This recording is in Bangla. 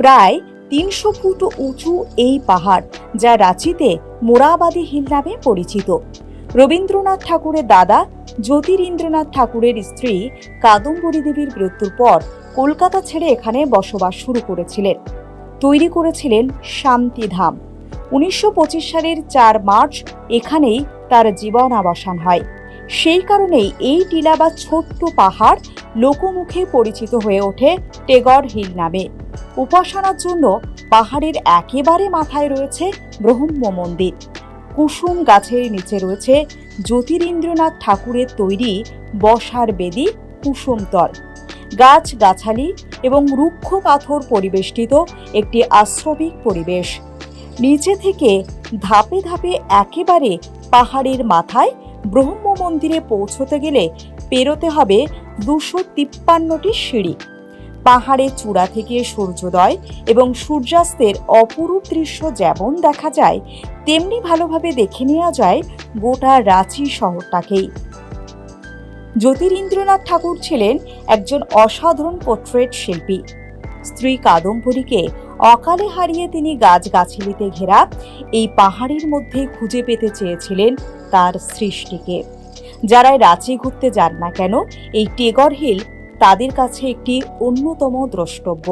প্রায় তিনশো ফুট উঁচু এই পাহাড়, যা রাঁচিতে মোরাবাদী হিল নামে পরিচিত। রবীন্দ্রনাথ ঠাকুরের দাদা জ্যোতিরিন্দ্রনাথ ঠাকুরের স্ত্রী কাদম্বরী দেবীর মৃত্যুর পর কলকাতা ছেড়ে এখানে বসবাস শুরু করেছিলেন। তৈরি করেছিলেন শান্তিধাম। উনিশশো পঁচিশ সালের চার মার্চ এখানেই তার জীবন আবাসান হয়। সেই কারণেই এই টিলা বা ছোট্ট পাহাড় লোকমুখে পরিচিত হয়ে ওঠে টেগর হিল নামে। উপাসনার জন্য পাহাড়ের একেবারে মাথায় রয়েছে ব্রহ্ম মন্দির। কুসুম গাছের নিচে রয়েছে জ্যোতিরিন্দ্রনাথ ঠাকুরের তৈরি বসার বেদি কুসুমতল গাছ গাছালি এবং রুক্ষ পাথর পরিবেষ্টিত একটি আশ্রমিক পরিবেশ। নিচে থেকে ধাপে ধাপে একেবারে পাহাড়ের মাথায় ব্রহ্ম মন্দিরে পৌঁছতে গেলে পেরোতে হবে দুশো তিপ্পান্নটি সিঁড়ি। পাহাড়ের চূড়া থেকে সূর্যোদয় এবং সূর্যাস্তের অপরূপ দৃশ্য যেমন দেখা যায়, তেমনি ভালোভাবে দেখে নেওয়া যায় গোটা রাঁচি শহরটাকেই। জ্যোতিরিন্দ্রনাথ ঠাকুর ছিলেন একজন অসাধারণ পোর্ট্রেট শিল্পী। স্ত্রী কাদম্বরীকে অকালে হারিয়ে তিনি গাছগাছালিতে ঘেরা এই পাহাড়ের মধ্যে খুঁজে পেতে চেয়েছিলেন তার সৃষ্টিকে। যারাই রাঁচি ঘুরতে যান না কেন, এই টেগর হিল তাদের কাছে একটি অন্যতম দ্রষ্টব্য।